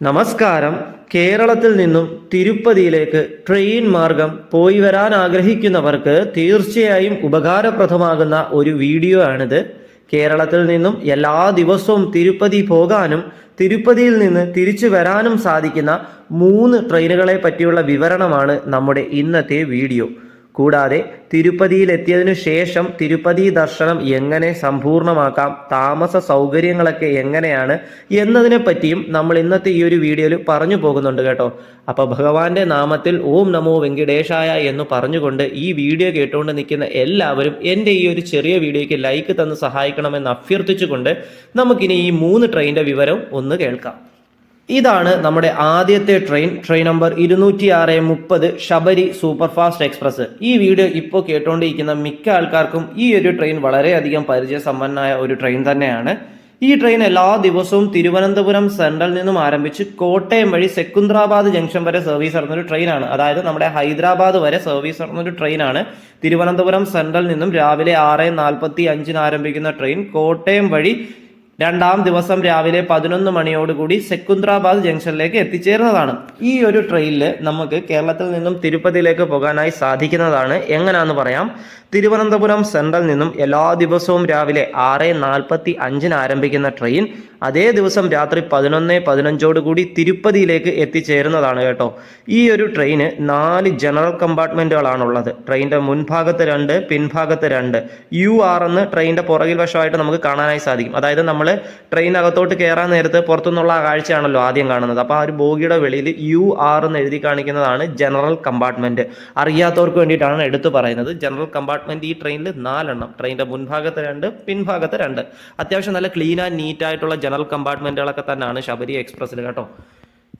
നമസ്കാരം. കേരളത്തിൽ നിന്നും തിരുപ്പതിയിലേക്ക് ട്രെയിൻ മാർഗം പോയി വരാൻ ആഗ്രഹിക്കുന്നവർക്ക് തീർച്ചയായും ഉപകാരപ്രദമാകുന്ന ഒരു വീഡിയോ ആണിത്. കേരളത്തിൽ നിന്നും എല്ലാ ദിവസവും തിരുപ്പതി പോകാനും തിരുപ്പതിയിൽ നിന്ന് തിരിച്ചു വരാനും സാധിക്കുന്ന മൂന്ന് ട്രെയിനുകളെ പറ്റിയുള്ള വിവരണമാണ് നമ്മുടെ ഇന്നത്തെ വീഡിയോ. കൂടാതെ തിരുപ്പതിയിലെത്തിയതിനു ശേഷം തിരുപ്പതി ദർശനം എങ്ങനെ സമ്പൂർണമാക്കാം താമസ സൗകര്യങ്ങളൊക്കെ എങ്ങനെയാണ് എന്നതിനെ പറ്റിയും നമ്മൾ ഇന്നത്തെ ഈ ഒരു വീഡിയോയിൽ പറഞ്ഞു പോകുന്നുണ്ട് കേട്ടോ. അപ്പോൾ ഭഗവാന്റെ നാമത്തിൽ ഓം നമോ വെങ്കിടേശായ എന്ന് പറഞ്ഞുകൊണ്ട് ഈ വീഡിയോ കേട്ടുകൊണ്ട് നിൽക്കുന്ന എല്ലാവരും എന്റെ ഈ ഒരു ചെറിയ വീഡിയോയ്ക്ക് ലൈക്ക് തന്ന് സഹായിക്കണമെന്ന് അഭ്യർത്ഥിച്ചുകൊണ്ട് നമുക്കിനി ഈ മൂന്ന് ട്രെയിനിന്റെ വിവരം ഒന്ന് കേൾക്കാം. ഇതാണ് നമ്മുടെ ആദ്യത്തെ ട്രെയിൻ ട്രെയിൻ നമ്പർ ഇരുന്നൂറ്റി ആറ് മുപ്പത് ശബരി സൂപ്പർഫാസ്റ്റ് എക്സ്പ്രസ്. ഈ വീഡിയോ ഇപ്പോൾ കേട്ടുകൊണ്ടിരിക്കുന്ന മിക്ക ആൾക്കാർക്കും ഈ ഒരു ട്രെയിൻ വളരെയധികം പരിചയസമ്പന്നമായ ഒരു ട്രെയിൻ തന്നെയാണ്. ഈ ട്രെയിൻ എല്ലാ ദിവസവും തിരുവനന്തപുരം സെൻട്രൽ നിന്നും ആരംഭിച്ച് കോട്ടയം വഴി സെക്കുന്ദ്രാബാദ് ജംഗ്ഷൻ വരെ സർവീസ് നടന്ന ഒരു ട്രെയിനാണ് അതായത് നമ്മുടെ ഹൈദരാബാദ് വരെ സർവീസ് നടന്ന ഒരു ട്രെയിനാണ് തിരുവനന്തപുരം സെൻട്രൽ നിന്നും രാവിലെ ആറ് നാൽപ്പത്തി അഞ്ചിന് ആരംഭിക്കുന്ന ട്രെയിൻ കോട്ടയം വഴി രണ്ടാം ദിവസം രാവിലെ പതിനൊന്ന് മണിയോടുകൂടി സെക്കുന്ദ്രാബാദ് ജംഗ്ഷനിലേക്ക് എത്തിച്ചേരുന്നതാണ്. ഈ ഒരു ട്രെയിനിൽ നമുക്ക് കേരളത്തിൽ നിന്നും തിരുപ്പതിയിലേക്ക് പോകാനായി സാധിക്കുന്നതാണ്. എങ്ങനെയാണെന്ന് പറയാം? തിരുവനന്തപുരം സെൻട്രൽ നിന്നും എല്ലാ ദിവസവും രാവിലെ ആറ് നാൽപ്പത്തി അഞ്ചിന് ആരംഭിക്കുന്ന ട്രെയിൻ അതേ ദിവസം രാത്രി പതിനൊന്ന് പതിനഞ്ചോടുകൂടി തിരുപ്പതിയിലേക്ക് എത്തിച്ചേരുന്നതാണ് കേട്ടോ. ഈ ഒരു ട്രെയിന് നാല് ജനറൽ കമ്പാർട്ട്മെന്റുകളാണുള്ളത്. ട്രെയിനിന്റെ മുൻഭാഗത്ത് രണ്ട് പിൻഭാഗത്ത് രണ്ട്. യു ആർ എന്ന് ട്രെയിനിന്റെ പുറകിൽ വശമായിട്ട് നമുക്ക് കാണാനായി സാധിക്കും. അതായത് നമ്മൾ ട്രെയിനകത്തോട്ട് കയറാൻ നേരത്ത് പുറത്തുനിന്നുള്ള കാഴ്ചയാണല്ലോ ആദ്യം കാണുന്നത്. അപ്പോൾ ആ ഒരു ബോഗിയുടെ വെളിയിൽ യു ആർ എന്ന് എഴുതി കാണിക്കുന്നതാണ് ജനറൽ കമ്പാർട്ട്മെന്റ്. അറിയാത്തവർക്ക് വേണ്ടിയിട്ടാണ് എടുത്തു പറയുന്നത്. ജനറൽ കമ്പാർട്ട്മെന്റ് ഈ ട്രെയിനിൽ നാലെണ്ണം. ട്രെയിനിന്റെ മുൻഭാഗത്ത് രണ്ട് പിൻഭാഗത്ത് രണ്ട്. അത്യാവശ്യം നല്ല ക്ലീൻ ആൻഡ് നീറ്റ് ആയിട്ടുള്ള ജനറൽ കമ്പാർട്ട്മെന്റുകളൊക്കെ തന്നെയാണ് ശബരി എക്സ്പ്രസ്സിൽ കേട്ടോ.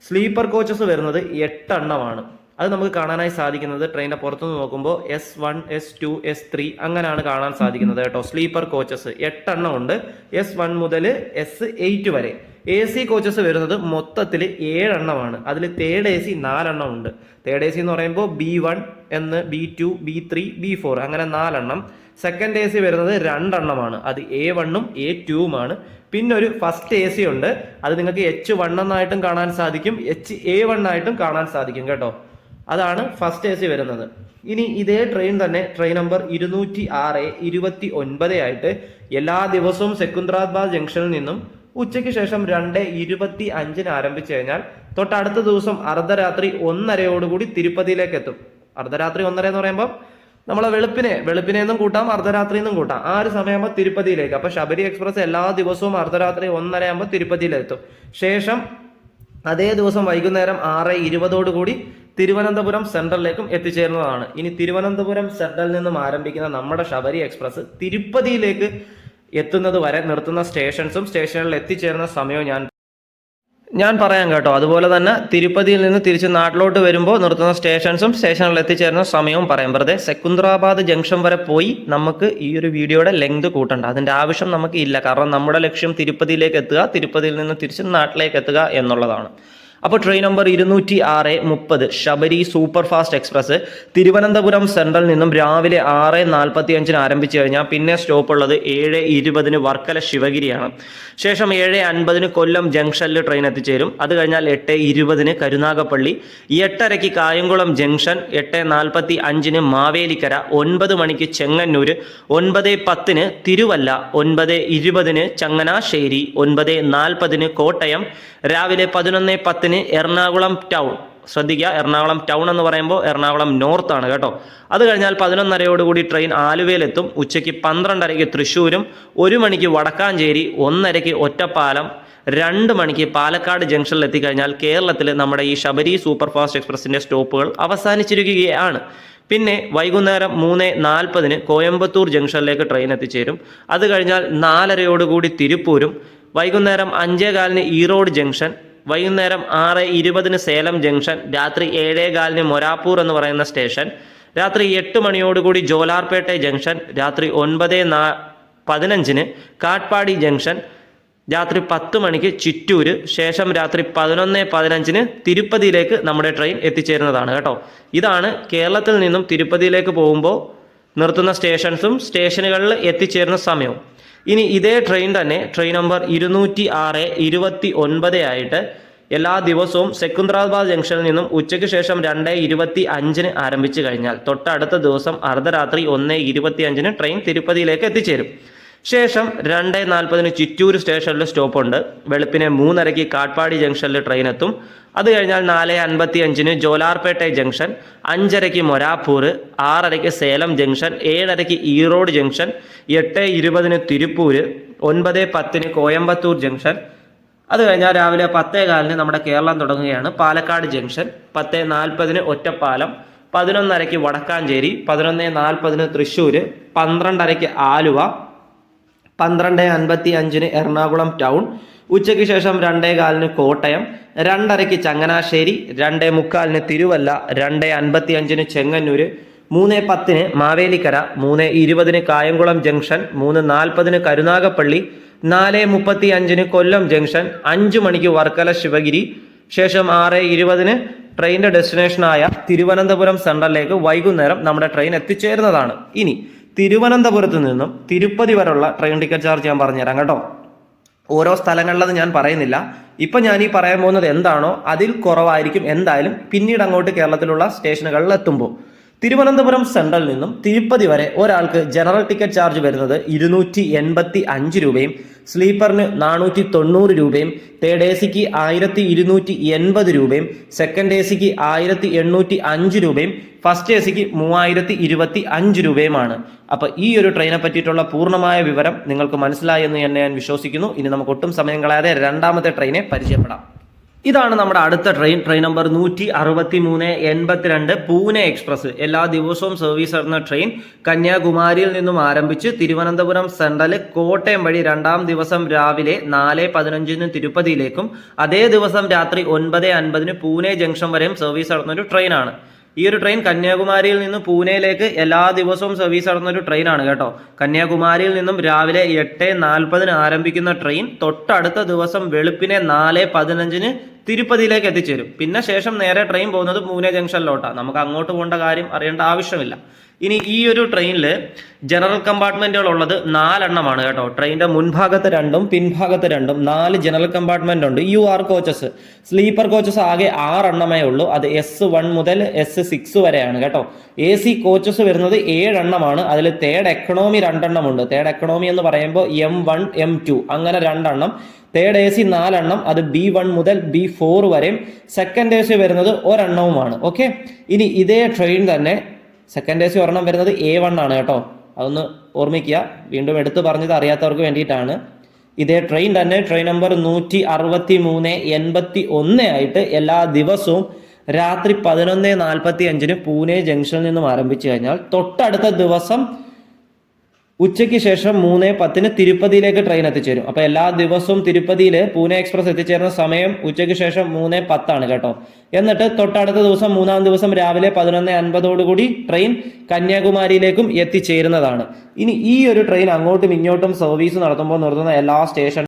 സ്ലീപ്പർ കോച്ചസ് വരുന്നത് എട്ടെണ്ണമാണ്. അത് നമുക്ക് കാണാനായി സാധിക്കുന്നത് ട്രെയിനിന്റെ പുറത്തുനിന്ന് നോക്കുമ്പോൾ S one S two S three അങ്ങനെയാണ് കാണാൻ സാധിക്കുന്നത് കേട്ടോ. സ്ലീപ്പർ കോച്ചസ് എട്ടെണ്ണം ഉണ്ട്. എസ് വൺ മുതൽ എസ് എയ്റ്റ് വരെ. എ സി കോച്ചസ് വരുന്നത് മൊത്തത്തിൽ ഏഴെണ്ണമാണ്. അതിൽ തേർഡ് എ സി നാലെണ്ണം ഉണ്ട്. തേർഡ് എ സി എന്ന് പറയുമ്പോൾ ബി വൺ എന്ന് B two B three B four അങ്ങനെ നാലെണ്ണം. സെക്കൻഡ് എ സി വരുന്നത് രണ്ടെണ്ണമാണ്. അത് എ വണ്ണും എ ടുവുമാണ് പിന്നെ ഒരു ഫസ്റ്റ് എ സി ഉണ്ട്. അത് നിങ്ങൾക്ക് എച്ച് വൺ എന്നായിട്ടും കാണാൻ സാധിക്കും. എച്ച് എ വൺ ആയിട്ടും കാണാൻ സാധിക്കും കേട്ടോ. അതാണ് ഫസ്റ്റ് എ സി വരുന്നത്. ഇനി ഇതേ ട്രെയിൻ തന്നെ ട്രെയിൻ നമ്പർ ഇരുന്നൂറ്റി ആറ് ഇരുപത്തി ഒൻപത് ആയിട്ട് എല്ലാ ദിവസവും സെക്കുന്ദ്രാബാദ് ജംഗ്ഷനിൽ നിന്നും ഉച്ചയ്ക്ക് ശേഷം രണ്ട് ഇരുപത്തി അഞ്ചിന് ആരംഭിച്ചു കഴിഞ്ഞാൽ തൊട്ടടുത്ത ദിവസം അർദ്ധരാത്രി ഒന്നരയോടുകൂടി തിരുപ്പതിയിലേക്ക് എത്തും. അർദ്ധരാത്രി ഒന്നര എന്ന് പറയുമ്പോൾ നമ്മളെ വെളുപ്പിനെ വെളുപ്പിനെ നിന്നും കൂട്ടാം അർദ്ധരാത്രി നിന്നും കൂട്ടാം. ആ ഒരു സമയമാകുമ്പോൾ തിരുപ്പതിയിലേക്ക്. അപ്പോൾ ശബരി എക്സ്പ്രസ് എല്ലാ ദിവസവും അർദ്ധരാത്രി ഒന്നര ആകുമ്പോൾ തിരുപ്പതിയിലെത്തും. ശേഷം അതേ ദിവസം വൈകുന്നേരം ആറ് ഇരുപതോടുകൂടി തിരുവനന്തപുരം സെൻട്രലിലേക്കും എത്തിച്ചേരുന്നതാണ്. ഇനി തിരുവനന്തപുരം സെൻട്രലിൽ നിന്നും ആരംഭിക്കുന്ന നമ്മുടെ ശബരി എക്സ്പ്രസ് തിരുപ്പതിയിലേക്ക് എത്തുന്നത് വരെ നിർത്തുന്ന സ്റ്റേഷൻസും സ്റ്റേഷനിൽ എത്തിച്ചേരുന്ന സമയവും ഞാൻ ഞാൻ പറയാം കേട്ടോ. അതുപോലെ തന്നെ തിരുപ്പതിയിൽ നിന്ന് തിരിച്ച് നാട്ടിലോട്ട് വരുമ്പോൾ നിർത്തുന്ന സ്റ്റേഷൻസും സ്റ്റേഷനിൽ എത്തിച്ചേരുന്ന സമയവും പറയാം. വെറുതെ സെക്കുന്ദ്രാബാദ് ജംഗ്ഷൻ വരെ പോയി നമുക്ക് ഈ ഒരു വീഡിയോയുടെ ലെങ്ത് കൂട്ടണ്ട. അതിന്റെ ആവശ്യം നമുക്ക് ഇല്ല. കാരണം നമ്മുടെ ലക്ഷ്യം തിരുപ്പതിയിലേക്ക് എത്തുക തിരുപ്പതിയിൽ നിന്ന് തിരിച്ച് നാട്ടിലേക്ക് എത്തുക എന്നുള്ളതാണ്. അപ്പോൾ ട്രെയിൻ നമ്പർ ഇരുന്നൂറ്റി ആറ് മുപ്പത് Sabari super fast express Thiruvananthapuram central നിന്നും രാവിലെ ആറ് നാൽപ്പത്തി അഞ്ചിന് ആരംഭിച്ചു കഴിഞ്ഞാൽ പിന്നെ സ്റ്റോപ്പ് ഉള്ളത് ഏഴ് ഇരുപതിന് വർക്കല ശിവഗിരിയാണ്. ശേഷം ഏഴ് അൻപതിന് കൊല്ലം ജംഗ്ഷനിൽ ട്രെയിൻ എത്തിച്ചേരും. അത് കഴിഞ്ഞാൽ എട്ട് ഇരുപതിന് കരുനാഗപ്പള്ളി എട്ടരയ്ക്ക് കായംകുളം ജംഗ്ഷൻ എട്ട് നാൽപ്പത്തി അഞ്ചിന് മാവേലിക്കര ഒൻപത് മണിക്ക് ചെങ്ങന്നൂർ ഒൻപത് പത്തിന് തിരുവല്ല ഒൻപത് ഇരുപതിന് ചങ്ങനാശ്ശേരി ഒൻപത് നാൽപ്പതിന് കോട്ടയം രാവിലെ പതിനൊന്ന് പത്തിന് എറണാകുളം ടൗൺ. ശ്രദ്ധിക്കുക എറണാകുളം ടൗൺ എന്ന് പറയുമ്പോൾ എറണാകുളം നോർത്ത് ആണ് കേട്ടോ. അത് കഴിഞ്ഞാൽ പതിനൊന്നരയോടുകൂടി ട്രെയിൻ ആലുവയിലെത്തും. ഉച്ചയ്ക്ക് പന്ത്രണ്ടരയ്ക്ക് തൃശ്ശൂരും ഒരു മണിക്ക് വടക്കാഞ്ചേരി ഒന്നരയ്ക്ക് ഒറ്റപ്പാലം രണ്ട് മണിക്ക് പാലക്കാട് ജംഗ്ഷനിൽ എത്തിക്കഴിഞ്ഞാൽ കേരളത്തിൽ നമ്മുടെ ഈ ശബരി സൂപ്പർഫാസ്റ്റ് എക്സ്പ്രസിന്റെ സ്റ്റോപ്പുകൾ അവസാനിച്ചിരിക്കുകയാണ്. പിന്നെ വൈകുന്നേരം മൂന്ന് നാൽപ്പതിന് കോയമ്പത്തൂർ ജംഗ്ഷനിലേക്ക് ട്രെയിൻ എത്തിച്ചേരും. അത് കഴിഞ്ഞാൽ നാലരയോടുകൂടി തിരുപ്പൂരും വൈകുന്നേരം അഞ്ചേകാലിന് ഈറോഡ് ജംഗ്ഷൻ വൈകുന്നേരം ആറ് ഇരുപതിന് സേലം ജംഗ്ഷൻ രാത്രി ഏഴേകാലിന് മൊരാപ്പൂർ എന്ന് പറയുന്ന സ്റ്റേഷൻ രാത്രി എട്ട് മണിയോടുകൂടി ജോലാർപേട്ടെ ജംഗ്ഷൻ രാത്രി ഒൻപത് നാ പതിനഞ്ചിന് കാട്ട്പാടി ജംഗ്ഷൻ രാത്രി പത്ത് മണിക്ക് ചിറ്റൂര് ശേഷം രാത്രി പതിനൊന്ന് പതിനഞ്ചിന് തിരുപ്പതിയിലേക്ക് നമ്മുടെ ട്രെയിൻ എത്തിച്ചേരുന്നതാണ് കേട്ടോ. ഇതാണ് കേരളത്തിൽ നിന്നും തിരുപ്പതിയിലേക്ക് പോകുമ്പോൾ നിർത്തുന്ന സ്റ്റേഷൻസും സ്റ്റേഷനുകളിൽ എത്തിച്ചേരുന്ന സമയവും. ഇനി ഇതേ ട്രെയിൻ തന്നെ ട്രെയിൻ നമ്പർ ഇരുന്നൂറ്റി ആറ് ഇരുപത്തി ഒൻപത് ആയിട്ട് എല്ലാ ദിവസവും സെക്കുന്ദ്രാബാദ് ജംഗ്ഷനിൽ നിന്നും ഉച്ചയ്ക്ക് ശേഷം രണ്ട് ഇരുപത്തി അഞ്ചിന് ആരംഭിച്ചു കഴിഞ്ഞാൽ തൊട്ടടുത്ത ദിവസം അർദ്ധരാത്രി ഒന്ന് ഇരുപത്തി അഞ്ചിന് ട്രെയിൻ തിരുപ്പതിയിലേക്ക് എത്തിച്ചേരും. ശേഷം രണ്ട് നാൽപ്പതിന് ചിറ്റൂർ സ്റ്റേഷനിൽ സ്റ്റോപ്പുണ്ട്. വെളുപ്പിനെ മൂന്നരയ്ക്ക് കാട്പാടി ജംഗ്ഷനിൽ ട്രെയിൻ എത്തും. അത് കഴിഞ്ഞാൽ നാല് അൻപത്തി അഞ്ചിന് ജോലാർപേട്ട ജംഗ്ഷൻ അഞ്ചരയ്ക്ക് മൊരാപ്പൂർ ആറരയ്ക്ക് സേലം ജംഗ്ഷൻ ഏഴരയ്ക്ക് ഈറോഡ് ജംഗ്ഷൻ എട്ട് ഇരുപതിന് തിരുപ്പൂർ ഒൻപത് പത്തിന് കോയമ്പത്തൂർ ജംഗ്ഷൻ. അത് കഴിഞ്ഞാൽ രാവിലെ പത്തേ കാലിന് നമ്മുടെ കേരളം തുടങ്ങുകയാണ് പാലക്കാട് ജംഗ്ഷൻ. പത്ത് നാൽപ്പതിന് ഒറ്റപ്പാലം പതിനൊന്നരയ്ക്ക് വടക്കാഞ്ചേരി പതിനൊന്ന് നാൽപ്പതിന് തൃശ്ശൂർ പന്ത്രണ്ടരയ്ക്ക് ആലുവ പന്ത്രണ്ട് അൻപത്തി അഞ്ചിന് എറണാകുളം ടൗൺ. ഉച്ചയ്ക്ക് ശേഷം രണ്ടേ കാലിന് കോട്ടയം രണ്ടരയ്ക്ക് ചങ്ങനാശ്ശേരി രണ്ടേ മുക്കാലിന് തിരുവല്ല രണ്ട് അൻപത്തി അഞ്ചിന് ചെങ്ങന്നൂർ മൂന്ന് പത്തിന് മാവേലിക്കര മൂന്ന് ഇരുപതിന് കായംകുളം ജംഗ്ഷൻ മൂന്ന് നാൽപ്പതിന് കരുനാഗപ്പള്ളി നാല് മുപ്പത്തി അഞ്ചിന് കൊല്ലം ജംഗ്ഷൻ അഞ്ച് മണിക്ക് വർക്കല ശിവഗിരി ശേഷം ആറ് ഇരുപതിന് ട്രെയിനിന്റെ ഡെസ്റ്റിനേഷനായ തിരുവനന്തപുരം സെൻട്രലിലേക്ക് വൈകുന്നേരം നമ്മുടെ ട്രെയിൻ എത്തിച്ചേരുന്നതാണ്. ഇനി തിരുവനന്തപുരത്ത് നിന്നും തിരുപ്പതി വരെയുള്ള ട്രെയിൻ ടിക്കറ്റ് ചാർജ് ഞാൻ പറഞ്ഞുതരാം കേട്ടോ. ഓരോ സ്ഥലങ്ങളിലത് ഞാൻ പറയുന്നില്ല. ഇപ്പൊ ഞാൻ ഈ പറയാൻ പോകുന്നത് എന്താണോ അതിൽ കുറവായിരിക്കും. എന്തായാലും പിന്നീട് അങ്ങോട്ട് കേരളത്തിലുള്ള സ്റ്റേഷനുകളിൽ എത്തുമ്പോൾ തിരുവനന്തപുരം സെൻട്രലിൽ നിന്നും തിരുപ്പതി വരെ ഒരാൾക്ക് ജനറൽ ടിക്കറ്റ് ചാർജ് വരുന്നത് ഇരുന്നൂറ്റി എൺപത്തി അഞ്ച് രൂപയും സ്ലീപ്പറിന് നാനൂറ്റി തൊണ്ണൂറ് രൂപയും തേർഡ് എ സിക്ക് ആയിരത്തി ഇരുന്നൂറ്റി എൺപത് രൂപയും സെക്കൻഡ് എ സിക്ക് ആയിരത്തി എണ്ണൂറ്റി അഞ്ച് രൂപയും ഫസ്റ്റ് എ സിക്ക് മൂവായിരത്തി ഇരുപത്തി അഞ്ച് രൂപയുമാണ്. അപ്പോൾ ഈ ഒരു ട്രെയിനെ പറ്റിയിട്ടുള്ള പൂർണമായ വിവരം നിങ്ങൾക്ക് മനസ്സിലായെന്ന് തന്നെ ഞാൻ വിശ്വസിക്കുന്നു. ഇനി നമുക്ക് ഒട്ടും സമയം കളയാതെ രണ്ടാമത്തെ ട്രെയിനെ പരിചയപ്പെടാം. ഇതാണ് നമ്മുടെ അടുത്ത ട്രെയിൻ ട്രെയിൻ നമ്പർ നൂറ്റി അറുപത്തി മൂന്ന് എൺപത്തിരണ്ട് പൂനെ എക്സ്പ്രസ് എല്ലാ ദിവസവും സർവീസ് നടന്ന ട്രെയിൻ കന്യാകുമാരിയിൽ നിന്നും ആരംഭിച്ച് തിരുവനന്തപുരം സെൻട്രൽ കോട്ടയം വഴി രണ്ടാം ദിവസം രാവിലെ നാല് പതിനഞ്ചിന് തിരുപ്പതിയിലേക്കും അതേ ദിവസം രാത്രി ഒൻപത് അൻപതിന് പൂനെ ജംഗ്ഷൻ വരെയും സർവീസ് നടന്ന ഒരു ട്രെയിനാണ് ഈ ഒരു ട്രെയിൻ കന്യാകുമാരിയിൽ നിന്ന് പൂനെയിലേക്ക് എല്ലാ ദിവസവും സർവീസ് നടന്ന ഒരു ട്രെയിനാണ് കേട്ടോ. കന്യാകുമാരിയിൽ നിന്നും രാവിലെ എട്ട് നാൽപ്പതിന് ആരംഭിക്കുന്ന ട്രെയിൻ തൊട്ടടുത്ത ദിവസം വെളുപ്പിനെ നാല് പതിനഞ്ചിന് തിരുപ്പതിയിലേക്ക് എത്തിച്ചേരും. പിന്നെ ശേഷം നേരെ ട്രെയിൻ പോകുന്നത് പൂനെ ജംഗ്ഷനിലോട്ടാണ് നമുക്ക് അങ്ങോട്ട് പോകേണ്ട കാര്യം അറിയേണ്ട ആവശ്യമില്ല. ഇനി ഈ ഒരു ട്രെയിനിൽ ജനറൽ കമ്പാർട്ട്മെന്റുകൾ ഉള്ളത് നാലെണ്ണമാണ് കേട്ടോ. ട്രെയിനിന്റെ മുൻഭാഗത്ത് രണ്ടും പിൻഭാഗത്ത് രണ്ടും നാല് ജനറൽ കമ്പാർട്ട്മെന്റ് ഉണ്ട്. U R coaches sleeper coaches ആകെ ആറെണ്ണമേ ഉള്ളൂ. അത് എസ് വൺ മുതൽ എസ് സിക്സ് വരെയാണ് കേട്ടോ. എ സി കോച്ചസ് വരുന്നത് ഏഴെണ്ണമാണ്. അതിൽ തേർഡ് എക്കണോമി രണ്ടെണ്ണം ഉണ്ട് തേർഡ് എക്കണോമി എന്ന് പറയുമ്പോൾ എം വൺ എം ടു അങ്ങനെ രണ്ടെണ്ണം. തേർഡ് എ സി നാലെണ്ണം. അത് ബി വൺ മുതൽ ബി ഫോർ വരെയും. സെക്കൻഡ് എ സി വരുന്നത് ഒരെണ്ണവുമാണ്. ഓക്കെ ഇനി ഇതേ ട്രെയിൻ തന്നെ സെക്കൻഡ് എ സി ഒരെണ്ണം വരുന്നത് എ വൺ ആണ് കേട്ടോ. അതൊന്ന് ഓർമ്മിക്കുക. വീണ്ടും എടുത്തു പറഞ്ഞത് അറിയാത്തവർക്ക് വേണ്ടിയിട്ടാണ്. ഇതേ ട്രെയിൻ തന്നെ ട്രെയിൻ നമ്പർ നൂറ്റി അറുപത്തി മൂന്ന് എൺപത്തി ഒന്ന് ആയിട്ട് എല്ലാ ദിവസവും രാത്രി പതിനൊന്ന് നാൽപ്പത്തി അഞ്ചിന് പൂനെ ജംഗ്ഷനിൽ നിന്നും ആരംഭിച്ചു കഴിഞ്ഞാൽ തൊട്ടടുത്ത ദിവസം ഉച്ചയ്ക്ക് ശേഷം മൂന്ന് പത്തിന് തിരുപ്പതിയിലേക്ക് ട്രെയിൻ എത്തിച്ചേരും. അപ്പൊ എല്ലാ ദിവസവും തിരുപ്പതിയിൽ പൂനെ എക്സ്പ്രസ് എത്തിച്ചേരുന്ന സമയം ഉച്ചയ്ക്ക് ശേഷം മൂന്ന് പത്താണ് കേട്ടോ. എന്നിട്ട് തൊട്ടടുത്ത ദിവസം മൂന്നാം ദിവസം രാവിലെ പതിനൊന്ന് അൻപതോടുകൂടി ട്രെയിൻ കന്യാകുമാരിയിലേക്കും എത്തിച്ചേരുന്നതാണ്. ഇനി ഈ ഒരു ട്രെയിൻ അങ്ങോട്ടും ഇങ്ങോട്ടും സർവീസ് നടത്തുമ്പോൾ നിർത്തുന്ന എല്ലാ സ്റ്റേഷൻ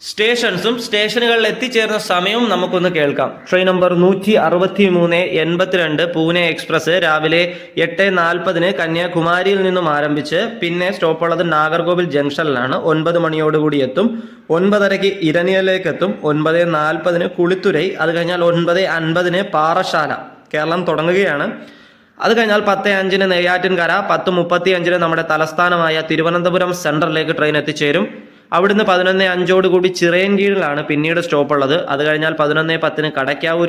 സ്റ്റേഷൻസും സ്റ്റേഷനുകളിൽ എത്തിച്ചേർന്ന സമയവും നമുക്കൊന്ന് കേൾക്കാം. ട്രെയിൻ നമ്പർ നൂറ്റി അറുപത്തി മൂന്ന് എൺപത്തിരണ്ട് പൂനെ എക്സ്പ്രസ് രാവിലെ എട്ട് നാൽപ്പതിന് കന്യാകുമാരിയിൽ നിന്നും ആരംഭിച്ച് പിന്നെ സ്റ്റോപ്പ് ഉള്ളത് നാഗർകോവിൽ ജംഗ്ഷനിലാണ്. ഒൻപത് മണിയോടുകൂടി എത്തും. ഒൻപതരയ്ക്ക് ഇരനിയലേക്ക് എത്തും ഒൻപത് നാൽപ്പതിന് കുളിത്തുരൈ അത് കഴിഞ്ഞാൽ ഒൻപത് അൻപതിന് പാറശാല. കേരളം തുടങ്ങുകയാണ്. അത് കഴിഞ്ഞാൽ പത്ത് അഞ്ചിന് നെയ്യാറ്റിൻകര പത്ത് മുപ്പത്തി അഞ്ചിന് നമ്മുടെ തലസ്ഥാനമായ തിരുവനന്തപുരം സെൻട്രലിലേക്ക് ട്രെയിൻ എത്തിച്ചേരും. അവിടുന്ന് പതിനൊന്ന് അഞ്ചോടുകൂടി ചിറയൻകീഴിലാണ് പിന്നീട് സ്റ്റോപ്പ് ഉള്ളത്. അത് കഴിഞ്ഞാൽ പതിനൊന്ന് പത്തിന്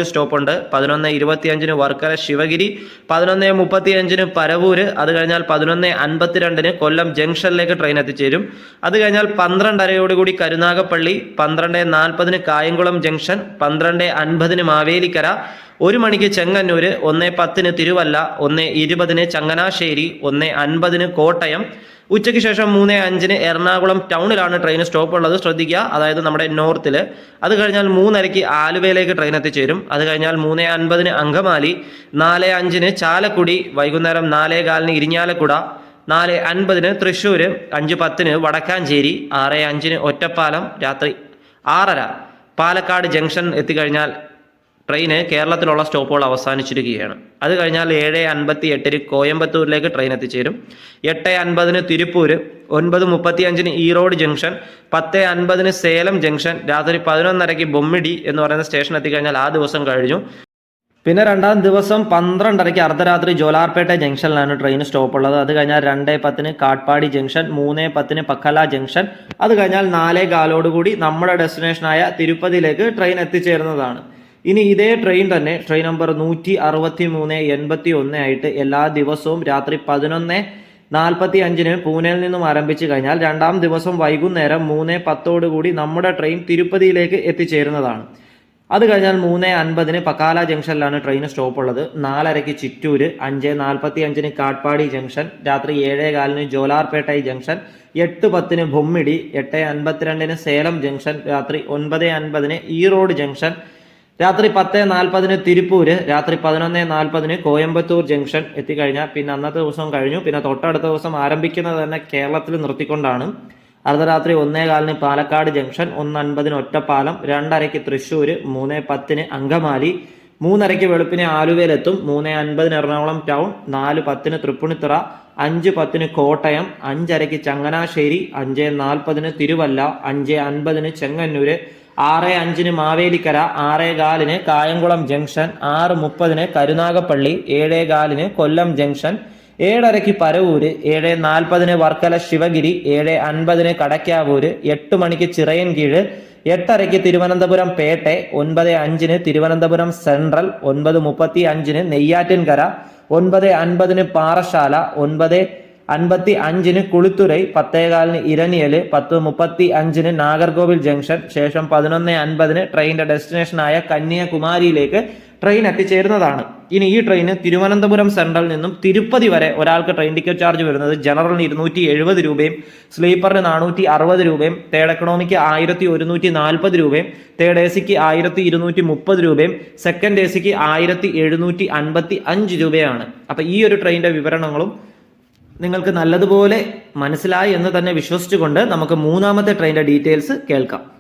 സ്റ്റോപ്പ് ഉണ്ട്. പതിനൊന്ന് ഇരുപത്തിയഞ്ചിന് വർക്കല ശിവഗിരി പതിനൊന്ന് മുപ്പത്തിയഞ്ചിന് പരവൂര് അത് കഴിഞ്ഞാൽ പതിനൊന്ന് അൻപത്തിരണ്ടിന് കൊല്ലം ജംഗ്ഷനിലേക്ക് ട്രെയിൻ എത്തിച്ചേരും. അത് കഴിഞ്ഞാൽ പന്ത്രണ്ടരയോടുകൂടി കരുനാഗപ്പള്ളി പന്ത്രണ്ട് നാൽപ്പതിന് കായംകുളം ജംഗ്ഷൻ പന്ത്രണ്ട് അൻപതിന് മാവേലിക്കര ഒരു മണിക്ക് ചെങ്ങന്നൂര് ഒന്ന് പത്തിന് തിരുവല്ല ഒന്ന് ഇരുപതിന് ചങ്ങനാശ്ശേരി ഒന്ന് അൻപതിന് കോട്ടയം ഉച്ചയ്ക്ക് ശേഷം മൂന്ന് അഞ്ചിന് എറണാകുളം ടൗണിലാണ് ട്രെയിൻ സ്റ്റോപ്പ് ഉള്ളത് ശ്രദ്ധിക്കുക. അതായത് നമ്മുടെ നോർത്തിൽ അത് കഴിഞ്ഞാൽ മൂന്നരയ്ക്ക് ആലുവയിലേക്ക് ട്രെയിൻ എത്തിച്ചേരും. അത് കഴിഞ്ഞാൽ മൂന്ന് അൻപതിന് അങ്കമാലി നാല് അഞ്ചിന് ചാലക്കുടി വൈകുന്നേരം നാലേ കാലിന് ഇരിഞ്ഞാലക്കുട നാല് അൻപതിന് തൃശ്ശൂർ അഞ്ച് പത്തിന് വടക്കാഞ്ചേരി ആറ് അഞ്ചിന് ഒറ്റപ്പാലം രാത്രി ആറര പാലക്കാട് ജംഗ്ഷൻ എത്തിക്കഴിഞ്ഞാൽ ട്രെയിന് കേരളത്തിലുള്ള സ്റ്റോപ്പുകൾ അവസാനിച്ചിരിക്കുകയാണ്. അത് കഴിഞ്ഞാൽ ഏഴ് അൻപത്തി എട്ടിന് കോയമ്പത്തൂരിലേക്ക് ട്രെയിൻ എത്തിച്ചേരും. എട്ട് അൻപതിന് തിരുപ്പൂർ ഒൻപത് മുപ്പത്തി അഞ്ചിന് ഈറോഡ് ജംഗ്ഷൻ പത്ത് അൻപതിന് സേലം ജംഗ്ഷൻ രാത്രി പതിനൊന്നരയ്ക്ക് ബൊമ്മിടി എന്ന് പറയുന്ന സ്റ്റേഷൻ എത്തിക്കഴിഞ്ഞാൽ ആ ദിവസം കഴിഞ്ഞു. പിന്നെ രണ്ടാം ദിവസം പന്ത്രണ്ടരയ്ക്ക് അർദ്ധരാത്രി ജോലാർപേട്ട ജംഗ്ഷനിലാണ് ട്രെയിൻ സ്റ്റോപ്പ് ഉള്ളത് അത് കഴിഞ്ഞാൽ രണ്ട് പത്തിന് കാട്ട്പാടി ജംഗ്ഷൻ മൂന്ന് പത്തിന് പക്കല ജംഗ്ഷൻ അത് കഴിഞ്ഞാൽ നാലേ കാലോടുകൂടി നമ്മുടെ ഡെസ്റ്റിനേഷനായ തിരുപ്പതിയിലേക്ക് ട്രെയിൻ എത്തിച്ചേരുന്നതാണ്. ഇനി ഇതേ ട്രെയിൻ തന്നെ ട്രെയിൻ നമ്പർ നൂറ്റി അറുപത്തി മൂന്ന് എൺപത്തി ഒന്ന് ആയിട്ട് എല്ലാ ദിവസവും രാത്രി പതിനൊന്ന് നാൽപ്പത്തി അഞ്ചിന് പൂനെയിൽ നിന്നും ആരംഭിച്ചു കഴിഞ്ഞാൽ രണ്ടാം ദിവസം വൈകുന്നേരം മൂന്ന് പത്തോടുകൂടി നമ്മുടെ ട്രെയിൻ തിരുപ്പതിയിലേക്ക് എത്തിച്ചേരുന്നതാണ്. അത് കഴിഞ്ഞാൽ മൂന്ന് അൻപതിന് പക്കാല ജംഗ്ഷനിലാണ് ട്രെയിൻ സ്റ്റോപ്പ് ഉള്ളത്. നാലരയ്ക്ക് ചിറ്റൂര് അഞ്ച് നാൽപ്പത്തി അഞ്ചിന് കാട്ട്പാടി ജംഗ്ഷൻ രാത്രി ഏഴേ കാലിന് ജോലാർപേട്ടൈ ജംഗ്ഷൻ എട്ട് പത്തിന് ബൊമ്മിടി എട്ട് അൻപത്തിരണ്ടിന് സേലം ജംഗ്ഷൻ രാത്രി ഒൻപത് അൻപതിന് ഈറോഡ് ജംഗ്ഷൻ രാത്രി പത്ത് നാൽപ്പതിന് തിരുപ്പൂര് രാത്രി പതിനൊന്ന് നാൽപ്പതിന് കോയമ്പത്തൂർ ജംഗ്ഷൻ എത്തിക്കഴിഞ്ഞാൽ പിന്നെ അന്നത്തെ ദിവസം കഴിഞ്ഞു. പിന്നെ തൊട്ടടുത്ത ദിവസം ആരംഭിക്കുന്നത് തന്നെ കേരളത്തിൽ നിർത്തിക്കൊണ്ടാണ്. അർദ്ധരാത്രി ഒന്നേ കാലിന് പാലക്കാട് ജംഗ്ഷൻ ഒന്ന് അൻപതിന് ഒറ്റപ്പാലം രണ്ടരയ്ക്ക് തൃശ്ശൂർ മൂന്ന് പത്തിന് അങ്കമാലി മൂന്നരയ്ക്ക് വെളുപ്പിനെ ആലുവയിലെത്തും മൂന്ന് അൻപതിന് എറണാകുളം ടൗൺ നാല് പത്തിന് തൃപ്പൂണിത്തുറ അഞ്ച് പത്തിന് കോട്ടയം അഞ്ചരയ്ക്ക് ചങ്ങനാശ്ശേരി അഞ്ച് നാൽപ്പതിന് തിരുവല്ല അഞ്ച് അൻപതിന് ചെങ്ങന്നൂര് ആറ് അഞ്ചിന് മാവേലിക്കര ആറ് കാലിന് കായംകുളം ജംഗ്ഷൻ ആറ് മുപ്പതിന് കരുനാഗപ്പള്ളി ഏഴേ കാലിന് കൊല്ലം ജംഗ്ഷൻ ഏഴരയ്ക്ക് പരവൂര് ഏഴ് നാൽപ്പതിന് വർക്കല ശിവഗിരി ഏഴ് അൻപതിന് കടക്കാവൂര് എട്ട് മണിക്ക് ചിറയൻകീഴ് എട്ടരയ്ക്ക് തിരുവനന്തപുരം പേട്ടെ ഒൻപത് അഞ്ചിന് തിരുവനന്തപുരം സെൻട്രൽ ഒൻപത് മുപ്പത്തി അഞ്ചിന് നെയ്യാറ്റിൻകര ഒൻപത് അൻപതിന് പാറശാല ഒൻപത് അൻപത്തി അഞ്ചിന് കുളിത്തുറൈ പത്തേകാലിന് ഇരനിയൽ പത്ത് മുപ്പത്തി അഞ്ചിന് നാഗർകോവിൽ ജംഗ്ഷൻ ശേഷം പതിനൊന്ന് അൻപതിന് ട്രെയിനിന്റെ ഡെസ്റ്റിനേഷനായ കന്യാകുമാരിയിലേക്ക് ട്രെയിൻ എത്തിച്ചേരുന്നതാണ്. ഇനി ഈ ട്രെയിന് തിരുവനന്തപുരം സെൻട്രലിൽ നിന്നും തിരുപ്പതി വരെ ഒരാൾക്ക് ട്രെയിൻ ടിക്കറ്റ് ചാർജ് വരുന്നത് ജനറലിന് ഇരുന്നൂറ്റി എഴുപത് രൂപയും സ്ലീപ്പറിന് നാനൂറ്റി അറുപത് രൂപയും തേർഡ് എക്കണോമിക്ക് ആയിരത്തി ഒരുന്നൂറ്റി നാൽപ്പത് രൂപയും തേർഡ് എ സിക്ക് ആയിരത്തി ഇരുന്നൂറ്റി മുപ്പത് രൂപയും സെക്കൻഡ് എ സിക്ക് ആയിരത്തി എഴുന്നൂറ്റി അൻപത്തി അഞ്ച് രൂപയാണ്. അപ്പം ഈ ഒരു ട്രെയിനിന്റെ വിവരണങ്ങളും നിങ്ങൾക്ക് നല്ലതുപോലെ മനസ്സിലായി എന്ന് തന്നെ വിശ്വസിച്ചുകൊണ്ട് നമുക്ക് മൂന്നാമത്തെ ട്രെയിനിന്റെ ഡീറ്റെയിൽസ് കേൾക്കാം.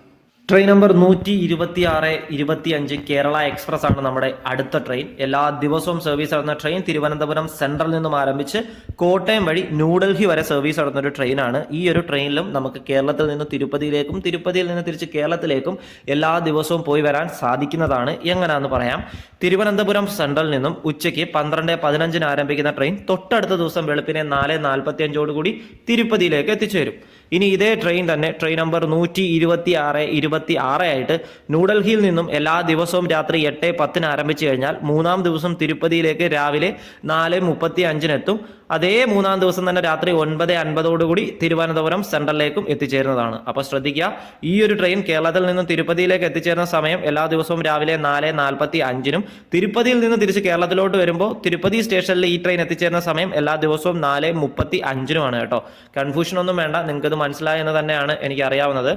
ട്രെയിൻ നമ്പർ നൂറ്റി ഇരുപത്തി ആറ് ഇരുപത്തി അഞ്ച് കേരള എക്സ്പ്രസ് ആണ് നമ്മുടെ അടുത്ത ട്രെയിൻ എല്ലാ ദിവസവും സർവീസ് നടന്ന ട്രെയിൻ തിരുവനന്തപുരം സെൻട്രൽ നിന്നും ആരംഭിച്ച് കോട്ടയം വഴി ന്യൂഡൽഹി വരെ സർവീസ് നടന്ന ഒരു ട്രെയിനാണ് ഈ ഒരു ട്രെയിനിലും നമുക്ക് കേരളത്തിൽ നിന്ന് തിരുപ്പതിയിലേക്കും തിരുപ്പതിയിൽ നിന്ന് തിരിച്ച് കേരളത്തിലേക്കും എല്ലാ ദിവസവും പോയി വരാൻ സാധിക്കുന്നതാണ് എങ്ങനെയാണെന്ന് പറയാം. തിരുവനന്തപുരം സെൻട്രൽ നിന്നും ഉച്ചയ്ക്ക് പന്ത്രണ്ട് പതിനഞ്ചിന് ആരംഭിക്കുന്ന ട്രെയിൻ തൊട്ടടുത്ത ദിവസം വെളുപ്പിനെ നാല് നാൽപ്പത്തി അഞ്ചോടുകൂടി തിരുപ്പതിയിലേക്ക് എത്തിച്ചേരും. ഇനി ഇതേ ട്രെയിൻ തന്നെ ട്രെയിൻ നമ്പർ നൂറ്റി ഇരുപത്തി ആറ് ഇരുപത്തി ആറ് ആയിട്ട് ന്യൂഡൽഹിയിൽ നിന്നും എല്ലാ ദിവസവും രാത്രി എട്ട് പത്തിന് ആരംഭിച്ചു കഴിഞ്ഞാൽ മൂന്നാം ദിവസം തിരുപ്പതിയിലേക്ക് രാവിലെ നാല് മുപ്പത്തി അഞ്ചിനെത്തും അതേ മൂന്നാം ദിവസം തന്നെ രാത്രി ഒൻപത് അൻപതോടുകൂടി തിരുവനന്തപുരം സെൻട്രലിലേക്കും എത്തിച്ചേരുന്നതാണ്. അപ്പോൾ ശ്രദ്ധിക്കുക ഈ ഒരു ട്രെയിൻ കേരളത്തിൽ നിന്നും തിരുപ്പതിയിലേക്ക് എത്തിച്ചേരുന്ന സമയം എല്ലാ ദിവസവും രാവിലെ നാല് നാൽപ്പത്തി അഞ്ചിനും തിരുപ്പതിയിൽ നിന്ന് തിരിച്ച് കേരളത്തിലോട്ട് വരുമ്പോൾ തിരുപ്പതി സ്റ്റേഷനിൽ ഈ ട്രെയിൻ എത്തിച്ചേരുന്ന സമയം എല്ലാ ദിവസവും നാല് മുപ്പത്തി അഞ്ചിനുമാണ് കേട്ടോ. കൺഫ്യൂഷൻ ഒന്നും വേണ്ട നിങ്ങൾക്ക് ഇത് മനസ്സിലായെന്ന് തന്നെയാണ് എനിക്ക് അറിയാവുന്നത്.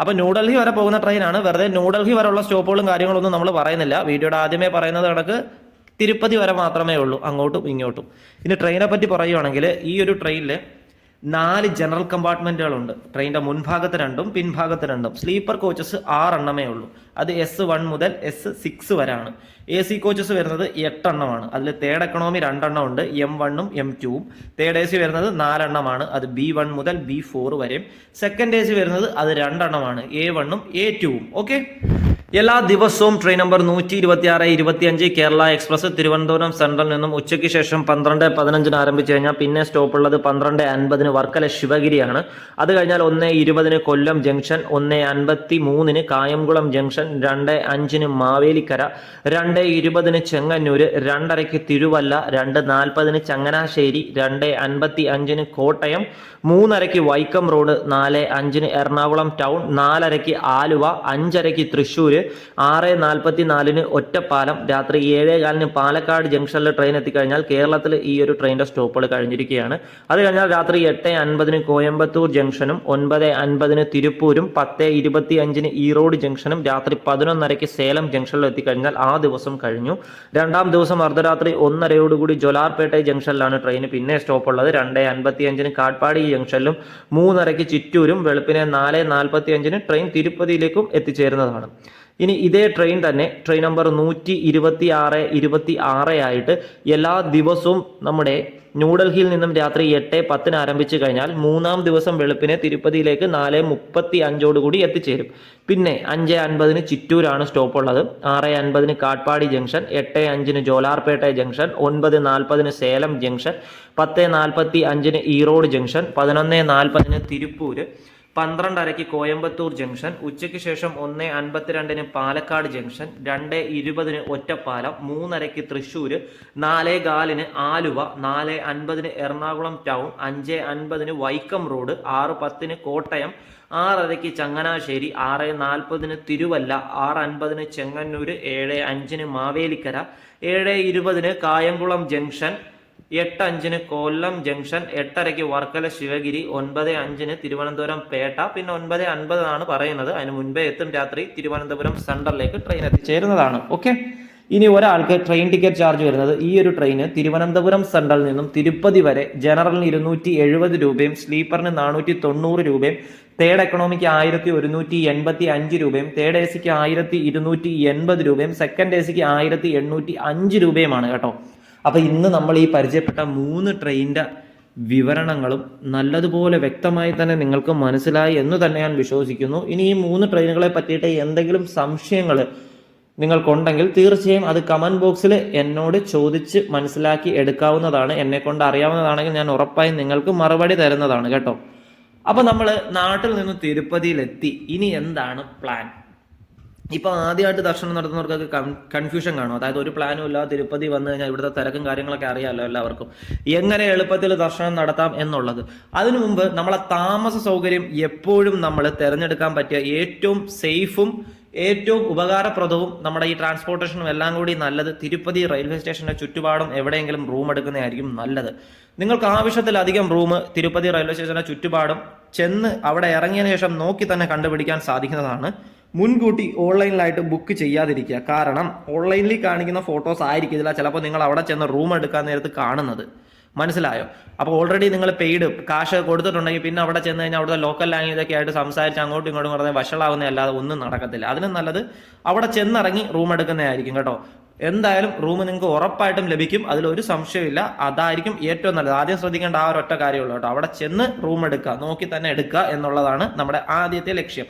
അപ്പോൾ ന്യൂഡൽഹി വരെ പോകുന്ന ട്രെയിനാണ്. വെറുതെ ന്യൂഡൽഹി വരെയുള്ള സ്റ്റോപ്പുകളും കാര്യങ്ങളൊന്നും നമ്മൾ പറയുന്നില്ല. വീഡിയോയുടെ ആദ്യമേ പറയുന്നത് കണക്ക് തിരുപ്പതി വരെ മാത്രമേ ഉള്ളൂ അങ്ങോട്ടും ഇങ്ങോട്ടും. ഇനി ട്രെയിനെ പറ്റി പറയുകയാണെങ്കിൽ ഈ ഒരു ട്രെയിനിൽ നാല് ജനറൽ കമ്പാർട്ട്മെന്റുകളുണ്ട് ട്രെയിനിന്റെ മുൻഭാഗത്ത് രണ്ടും പിൻഭാഗത്ത് രണ്ടും. സ്ലീപ്പർ കോച്ചസ് ആറെണ്ണമേ ഉള്ളൂ. അത് എസ് വൺ മുതൽ എസ് സിക്സ് വരെയാണ്. എ സി കോച്ചസ് വരുന്നത് എട്ടെണ്ണമാണ്. അതിൽ തേർഡ് എക്കണോമി രണ്ടെണ്ണം ഉണ്ട്. എം വണ്ണും എം ടുവും തേർഡ് എ സി വരുന്നത് നാലെണ്ണമാണ്. അത് ബി വൺ മുതൽ ബി ഫോർ വരെയും. സെക്കൻഡ് എ സി വരുന്നത് അത് രണ്ടെണ്ണമാണ്. എ വണ്ണും എ ടുവും ഓക്കെ എല്ലാ ദിവസവും ട്രെയിൻ നമ്പർ നൂറ്റി ഇരുപത്തി ആറ് ഇരുപത്തിയഞ്ച് കേരള എക്സ്പ്രസ് തിരുവനന്തപുരം സെൻട്രൽ നിന്നും ഉച്ചയ്ക്ക് ശേഷം പന്ത്രണ്ട് പതിനഞ്ചിന് ആരംഭിച്ചു കഴിഞ്ഞാൽ പിന്നെ സ്റ്റോപ്പ് ഉള്ളത് പന്ത്രണ്ട് അൻപതിന് വർക്കല ശിവഗിരിയാണ്. അത് കഴിഞ്ഞാൽ ഒന്ന് ഇരുപതിന് കൊല്ലം ജംഗ്ഷൻ ഒന്ന് അൻപത്തി മൂന്നിന് കായംകുളം ജംഗ്ഷൻ രണ്ട് അഞ്ചിന് മാവേലിക്കര രണ്ട് ഇരുപതിന് ചെങ്ങന്നൂര് രണ്ടരയ്ക്ക് തിരുവല്ല രണ്ട് നാൽപ്പതിന് ചങ്ങനാശ്ശേരി രണ്ട് അൻപത്തി അഞ്ചിന് കോട്ടയം മൂന്നരയ്ക്ക് വൈക്കം റോഡ് നാല് അഞ്ചിന് എറണാകുളം ടൗൺ നാലരയ്ക്ക് ആലുവ അഞ്ചരയ്ക്ക് തൃശ്ശൂര് ആറ് നാൽപ്പത്തി നാലിന് ഒറ്റപ്പാലം രാത്രി ഏഴേ കാലിന് പാലക്കാട് ജംഗ്ഷനിൽ ട്രെയിൻ എത്തിക്കഴിഞ്ഞാൽ കേരളത്തിൽ ഈ ഒരു ട്രെയിനിന്റെ സ്റ്റോപ്പുകൾ കഴിഞ്ഞിരിക്കുകയാണ്. അത് കഴിഞ്ഞാൽ രാത്രി എട്ട് അൻപതിന് കോയമ്പത്തൂർ ജംഗ്ഷനും ഒൻപത് അൻപതിന് തിരുപ്പൂരും പത്ത് ഇരുപത്തി അഞ്ചിന് ഈറോഡ് ജംഗ്ഷനും രാത്രി പതിനൊന്നരയ്ക്ക് സേലം ജംഗ്ഷനിൽ എത്തിക്കഴിഞ്ഞാൽ ആ ദിവസം കഴിഞ്ഞു. രണ്ടാം ദിവസം അർദ്ധരാത്രി ഒന്നരയോടുകൂടി ജൊലാർപേട്ട ജംഗ്ഷനിലാണ് ട്രെയിൻ പിന്നെ സ്റ്റോപ്പ് ഉള്ളത്. രണ്ട് അൻപത്തി അഞ്ചിന് കാട്ട്പാടി ജംഗ്ഷനിലും മൂന്നരയ്ക്ക് ചിറ്റൂരും വെളുപ്പിനെ നാല് നാൽപ്പത്തി അഞ്ചിന് ട്രെയിൻ തിരുപ്പതിയിലേക്കും എത്തിച്ചേരുന്നതാണ്. ഇനി ഇതേ ട്രെയിൻ തന്നെ ട്രെയിൻ നമ്പർ നൂറ്റി ഇരുപത്തി ആറ് ഇരുപത്തി ആറ് ആയിട്ട് എല്ലാ ദിവസവും നമ്മുടെ ന്യൂഡൽഹിയിൽ നിന്നും രാത്രി എട്ട് പത്തിന് ആരംഭിച്ചു കഴിഞ്ഞാൽ മൂന്നാം ദിവസം വെളുപ്പിന് തിരുപ്പതിയിലേക്ക് നാല് മുപ്പത്തി അഞ്ചോടുകൂടി എത്തിച്ചേരും. പിന്നെ അഞ്ച് അൻപതിന് ചിറ്റൂരാണ് സ്റ്റോപ്പ് ഉള്ളത്. ആറ് അൻപതിന് കാട്ട്പാടി ജംഗ്ഷൻ എട്ട് അഞ്ചിന് ജോലാർപേട്ട ജംഗ്ഷൻ ഒൻപത് നാൽപ്പതിന് സേലം ജംഗ്ഷൻ പത്ത് നാൽപ്പത്തി അഞ്ചിന് ഈറോഡ് ജംഗ്ഷൻ പതിനൊന്ന് നാൽപ്പതിന് തിരുപ്പൂര് പന്ത്രണ്ടരയ്ക്ക് കോയമ്പത്തൂർ ജംഗ്ഷൻ ഉച്ചയ്ക്ക് ശേഷം ഒന്ന് അൻപത്തിരണ്ടിന് പാലക്കാട് ജംഗ്ഷൻ രണ്ട് ഇരുപതിന് ഒറ്റപ്പാലം മൂന്നരയ്ക്ക് തൃശ്ശൂർ നാല് കാലിന് ആലുവ നാല് അൻപതിന് എറണാകുളം ടൗൺ അഞ്ച് അൻപതിന് വൈക്കം റോഡ് ആറ് പത്തിന് കോട്ടയം ആറരയ്ക്ക് ചങ്ങനാശ്ശേരി ആറ് നാൽപ്പതിന് തിരുവല്ല ആറ് അൻപതിന് ചെങ്ങന്നൂർ ഏഴ് അഞ്ചിന് മാവേലിക്കര ഏഴ് ഇരുപതിന് കായംകുളം ജംഗ്ഷൻ എട്ട് അഞ്ചിന് കൊല്ലം ജംഗ്ഷൻ എട്ടരയ്ക്ക് വർക്കല ശിവഗിരി ഒൻപത് അഞ്ചിന് തിരുവനന്തപുരം പേട്ട. പിന്നെ ഒൻപത് അൻപതാണ് പറയുന്നത്. അതിന് മുൻപേ എത്തും രാത്രി തിരുവനന്തപുരം സെൻട്രലിലേക്ക് ട്രെയിൻ എത്തിച്ചേരുന്നതാണ്. ഓക്കെ ഇനി ഒരാൾക്ക് ട്രെയിൻ ടിക്കറ്റ് ചാർജ് വരുന്നത് ഈ ഒരു ട്രെയിന് തിരുവനന്തപുരം സെൻട്രലിൽ നിന്നും തിരുപ്പതി വരെ ജനറലിന് ഇരുന്നൂറ്റി എഴുപത് രൂപയും സ്ലീപ്പറിന് നാനൂറ്റി തൊണ്ണൂറ് രൂപയും തേർഡ് എക്കണോമിക്ക് ആയിരത്തി ഒരുന്നൂറ്റി എൺപത്തി അഞ്ച് രൂപയും തേർഡ് എ സിക്ക് ആയിരത്തി ഇരുന്നൂറ്റി എൺപത് രൂപയും സെക്കൻഡ് എ സിക്ക് ആയിരത്തി എണ്ണൂറ്റി അഞ്ച് രൂപയുമാണ് കേട്ടോ. അപ്പൊ ഇന്ന് നമ്മൾ ഈ പരിചയപ്പെട്ട മൂന്ന് ട്രെയിനിന്റെ വിവരണങ്ങളും നല്ലതുപോലെ വ്യക്തമായി തന്നെ നിങ്ങൾക്ക് മനസ്സിലായി എന്ന് തന്നെ ഞാൻ വിശ്വസിക്കുന്നു. ഇനി ഈ മൂന്ന് ട്രെയിനുകളെ പറ്റിയിട്ട് എന്തെങ്കിലും സംശയങ്ങൾ നിങ്ങൾക്കുണ്ടെങ്കിൽ തീർച്ചയായും അത് കമന്റ് ബോക്സിൽ എന്നോട് ചോദിച്ച് മനസ്സിലാക്കി എടുക്കാവുന്നതാണ്. എന്നെ കൊണ്ട് അറിയാവുന്നതാണെങ്കിൽ ഞാൻ ഉറപ്പായും നിങ്ങൾക്ക് മറുപടി തരുന്നതാണ് കേട്ടോ. അപ്പോൾ നമ്മൾ നാട്ടിൽ നിന്ന് തിരുപ്പതിയിലെത്തി. ഇനി എന്താണ് പ്ലാൻ ഇപ്പൊ ആദ്യമായിട്ട് ദർശനം നടത്തുന്നവർക്കൊക്കെ കൺഫ്യൂഷൻ കാണും. അതായത് ഒരു പ്ലാനും ഇല്ല തിരുപ്പതി വന്നു കഴിഞ്ഞാൽ ഇവിടുത്തെ തിരക്കും കാര്യങ്ങളൊക്കെ അറിയാമല്ലോ എല്ലാവർക്കും. എങ്ങനെ എളുപ്പത്തിൽ ദർശനം നടത്താം എന്നുള്ളത്. അതിനു മുമ്പ് നമ്മളെ താമസ സൗകര്യം എപ്പോഴും നമ്മൾ തിരഞ്ഞെടുക്കാൻ പറ്റിയ ഏറ്റവും സേഫും ഏറ്റവും ഉപകാരപ്രദവും നമ്മുടെ ഈ ട്രാൻസ്പോർട്ടേഷനും എല്ലാം കൂടി നല്ലത് തിരുപ്പതി റെയിൽവേ സ്റ്റേഷന്റെ ചുറ്റുപാടും എവിടെയെങ്കിലും റൂം എടുക്കുന്നതായിരിക്കും നല്ലത്. നിങ്ങൾക്ക് ആവശ്യത്തിലധികം റൂം തിരുപ്പതി റെയിൽവേ സ്റ്റേഷന്റെ ചുറ്റുപാടും ചെന്ന് അവിടെ ഇറങ്ങിയതിനു ശേഷം നോക്കി തന്നെ കണ്ടുപിടിക്കാൻ സാധിക്കുന്നതാണ്. മുൻകൂട്ടി ഓൺലൈനിലായിട്ട് ബുക്ക് ചെയ്യാതിരിക്കുക. കാരണം ഓൺലൈനിൽ കാണിക്കുന്ന ഫോട്ടോസ് ആയിരിക്കില്ല. ചിലപ്പോൾ നിങ്ങൾ അവിടെ ചെന്ന് റൂം എടുക്കാൻ നേരത്ത് കാണുന്നത്. മനസ്സിലായോ? അപ്പോൾ ഓൾറെഡി നിങ്ങൾ പെയ്ഡ് കാശ് കൊടുത്തിട്ടുണ്ടെങ്കിൽ പിന്നെ അവിടെ ചെന്ന് കഴിഞ്ഞാൽ അവിടുത്തെ ലോക്കൽ ലാംഗ്വേജ് ഒക്കെ ആയിട്ട് സംസാരിച്ച് അങ്ങോട്ടും ഇങ്ങോട്ടും കുറേ വഷളാവുന്ന അല്ലാതെ ഒന്നും നടക്കത്തില്ല. അതിനും നല്ലത് അവിടെ ചെന്നിറങ്ങി റൂം എടുക്കുന്നതായിരിക്കും കേട്ടോ. എന്തായാലും റൂം നിങ്ങൾക്ക് ഉറപ്പായിട്ടും ലഭിക്കും. അതിലൊരു സംശയമില്ല അതായിരിക്കും ഏറ്റവും നല്ലത്. ആദ്യം ശ്രദ്ധിക്കേണ്ട ആ ഒരൊറ്റ കാര്യമുള്ളൂ കേട്ടോ. അവിടെ ചെന്ന് റൂം എടുക്കുക നോക്കി തന്നെ എടുക്കുക എന്നുള്ളതാണ് നമ്മുടെ ആദ്യത്തെ ലക്ഷ്യം.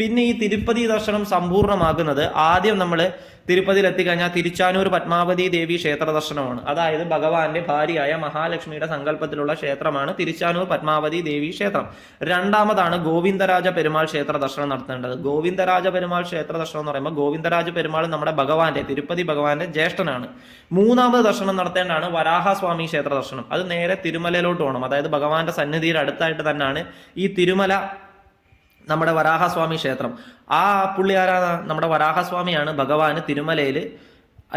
പിന്നെ ഈ തിരുപ്പതി ദർശനം സമ്പൂർണമാകുന്നത് ആദ്യം നമ്മൾ തിരുപ്പതിയിൽ എത്തിക്കഴിഞ്ഞാൽ തിരുച്ചാനൂർ പത്മാവതി ദേവി ക്ഷേത്ര ദർശനമാണ്. അതായത് ഭഗവാന്റെ ഭാര്യയായ മഹാലക്ഷ്മിയുടെ സങ്കല്പത്തിലുള്ള ക്ഷേത്രമാണ് തിരുച്ചാനൂർ പത്മാവതി ദേവി ക്ഷേത്രം. രണ്ടാമതാണ് ഗോവിന്ദരാജ പെരുമാൾ ക്ഷേത്ര ദർശനം നടത്തേണ്ടത്. ഗോവിന്ദരാജ പെരുമാൾ ക്ഷേത്ര ദർശനം എന്ന് പറയുമ്പോൾ ഗോവിന്ദരാജ പെരുമാൾ നമ്മുടെ ഭഗവാന്റെ തിരുപ്പതി ഭഗവാന്റെ ജ്യേഷ്ഠനാണ്. മൂന്നാമത് ദർശനം നടത്തേണ്ടതാണ് വരാഹസ്വാമി ക്ഷേത്ര ദർശനം. അത് നേരെ തിരുമലയിലോട്ട് പോകണം. അതായത് ഭഗവാന്റെ സന്നിധിയുടെ അടുത്തായിട്ട് തന്നെയാണ് ഈ തിരുമല നമ്മുടെ വരാഹസ്വാമി ക്ഷേത്രം. ആ പുള്ളി ആരാ നമ്മുടെ വരാഹസ്വാമിയാണ് ഭഗവാന് തിരുമലയിൽ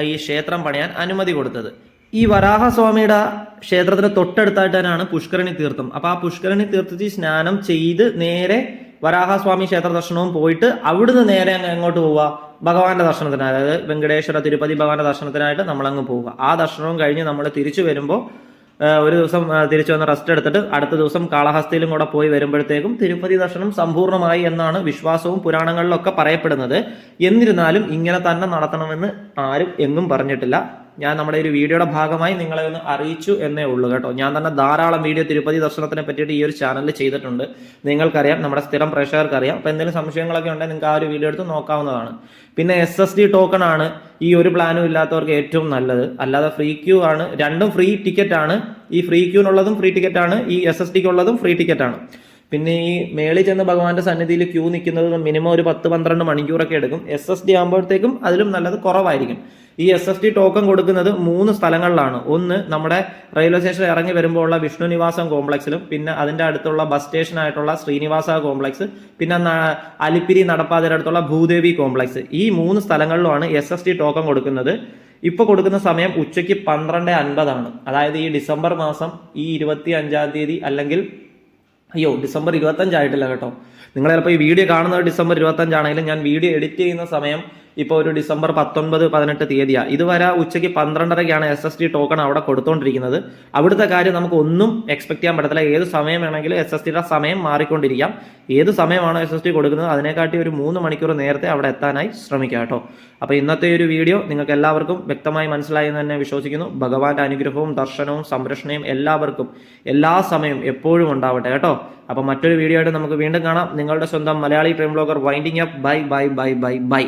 ഈ ക്ഷേത്രം പണിയാൻ അനുമതി കൊടുത്തത്. ഈ വരാഹസ്വാമിയുടെ ക്ഷേത്രത്തിന് തൊട്ടടുത്തായിട്ടാണ് പുഷ്കരണി തീർത്ഥം. അപ്പൊ ആ പുഷ്കരണി തീർത്ഥത്തിൽ സ്നാനം ചെയ്ത് നേരെ വരാഹസ്വാമി ക്ഷേത്ര ദർശനവും പോയിട്ട് അവിടുന്ന് നേരെ എങ്ങോട്ട് പോവുക? ഭഗവാന്റെ ദർശനത്തിന്. അതായത് വെങ്കടേശ്വര തിരുപ്പതി ഭഗവാന്റെ ദർശനത്തിനായിട്ട് നമ്മളങ്ങ് പോവുക. ആ ദർശനവും കഴിഞ്ഞ് നമ്മൾ തിരിച്ചു വരുമ്പോൾ ഒരു ദിവസം തിരിച്ചു വന്ന് റെസ്റ്റ് എടുത്തിട്ട് അടുത്ത ദിവസം കാളഹസ്തിയിലും കൂടെ പോയി വരുമ്പോഴത്തേക്കും തിരുപ്പതി ദർശനം സമ്പൂർണമായി എന്നാണ് വിശ്വാസവും പുരാണങ്ങളിലൊക്കെ പറയപ്പെടുന്നത്. എന്നിരുന്നാലും ഇങ്ങനെ തന്നെ നടത്തണമെന്ന് ആരും എങ്ങും പറഞ്ഞിട്ടില്ല. ഞാൻ നമ്മുടെ ഒരു വീഡിയോയുടെ ഭാഗമായി നിങ്ങളെ ഒന്ന് അറിയിച്ചു എന്നേ ഉള്ളൂ കേട്ടോ. ഞാൻ തന്നെ ധാരാളം വീഡിയോ തിരുപ്പതി ദർശനത്തിനെ പറ്റിയിട്ട് ഈ ഒരു ചാനലിൽ ചെയ്തിട്ടുണ്ട്. നിങ്ങൾക്കറിയാം നമ്മുടെ സ്ഥിരം പ്രേക്ഷകർക്കറിയാം. അപ്പോൾ എന്തെങ്കിലും സംശയങ്ങളൊക്കെ ഉണ്ടെങ്കിൽ നിങ്ങൾക്ക് ആ ഒരു വീഡിയോ എടുത്ത് നോക്കാവുന്നതാണ്. പിന്നെ എസ് എസ് ഡി ടോക്കൺ ആണ് ഈ ഒരു പ്ലാനും ഇല്ലാത്തവർക്ക് ഏറ്റവും നല്ലത്. അല്ലാതെ ഫ്രീ ക്യൂ ആണ്. രണ്ടും ഫ്രീ ടിക്കറ്റ് ആണ്. ഈ ഫ്രീ ക്യൂനുള്ളതും ഫ്രീ ടിക്കറ്റ് ആണ്. ഈ എസ് എസ് ഡിക്ക് ഉള്ളതും ഫ്രീ ടിക്കറ്റ് ആണ്. പിന്നെ ഈ മേളിൽ ചെന്ന് ഭഗവാന്റെ സന്നിധിയിൽ ക്യൂ നിൽക്കുന്നത് മിനിമം ഒരു പത്ത് പന്ത്രണ്ട് മണിക്കൂറൊക്കെ എടുക്കും. എസ് എസ് ഡി ആകുമ്പോഴത്തേക്കും അതിലും നല്ലത് കുറവായിരിക്കും. ഈ എസ് എസ് ടി ടോക്കൺ കൊടുക്കുന്നത് മൂന്ന് സ്ഥലങ്ങളിലാണ്. ഒന്ന് നമ്മുടെ റെയിൽവേ സ്റ്റേഷൻ ഇറങ്ങി വരുമ്പോൾ ഉള്ള വിഷ്ണു നിവാസം കോംപ്ലക്സിലും പിന്നെ അതിന്റെ അടുത്തുള്ള ബസ് സ്റ്റേഷൻ ആയിട്ടുള്ള ശ്രീനിവാസ കോംപ്ലക്സ് പിന്നെ അലിപ്പിരി നടപ്പാതയുടെ അടുത്തുള്ള ഭൂദേവി കോംപ്ലക്സ് ഈ മൂന്ന് സ്ഥലങ്ങളിലുമാണ് എസ് എസ് ടി ടോക്കൺ കൊടുക്കുന്നത്. ഇപ്പൊ കൊടുക്കുന്ന സമയം ഉച്ചയ്ക്ക് പന്ത്രണ്ട് അൻപതാണ്. അതായത് ഈ ഡിസംബർ മാസം ഈ ഇരുപത്തി അഞ്ചാം തീയതി അല്ലെങ്കിൽ അയ്യോ ഡിസംബർ ഇരുപത്തഞ്ചായിട്ടില്ല കേട്ടോ. നിങ്ങൾ ചിലപ്പോൾ ഈ വീഡിയോ കാണുന്നത് ഡിസംബർ ഇരുപത്തഞ്ചാണെങ്കിലും ഞാൻ വീഡിയോ എഡിറ്റ് ചെയ്യുന്ന സമയം ഇപ്പോൾ ഒരു ഡിസംബർ പത്തൊൻപത് പതിനെട്ട് തീയതിയാണ് ഇതുവരെ ഉച്ചയ്ക്ക് പന്ത്രണ്ടരയ്ക്കാണ് എസ് എസ് ടി ടോക്കൺ അവിടെ കൊടുത്തുകൊണ്ടിരിക്കുന്നത് അവിടുത്തെ കാര്യം നമുക്ക് ഒന്നും എക്സ്പെക്ട് ചെയ്യാൻ പറ്റത്തില്ല. ഏത് സമയം വേണമെങ്കിലും എസ് എസ് ടിയുടെ സമയം മാറിക്കൊണ്ടിരിക്കാം. ഏത് സമയമാണോ എസ് എസ് ടി കൊടുക്കുന്നത് അതിനെക്കാട്ടി ഒരു മൂന്ന് മണിക്കൂർ നേരത്തെ അവിടെ എത്താനായി ശ്രമിക്കുക കേട്ടോ. അപ്പോൾ ഇന്നത്തെ ഒരു വീഡിയോ നിങ്ങൾക്ക് എല്ലാവർക്കും വ്യക്തമായി മനസ്സിലായി എന്ന് തന്നെ വിശ്വസിക്കുന്നു. ഭഗവാന്റെ അനുഗ്രഹവും ദർശനവും സംരക്ഷണയും എല്ലാവർക്കും എല്ലാ സമയവും എപ്പോഴും ഉണ്ടാവട്ടെ കേട്ടോ. അപ്പോൾ മറ്റൊരു വീഡിയോ ആയിട്ട് നമുക്ക് വീണ്ടും കാണാം. നിങ്ങളുടെ സ്വന്തം Malayali train blogger winding up bye bye bye bye bye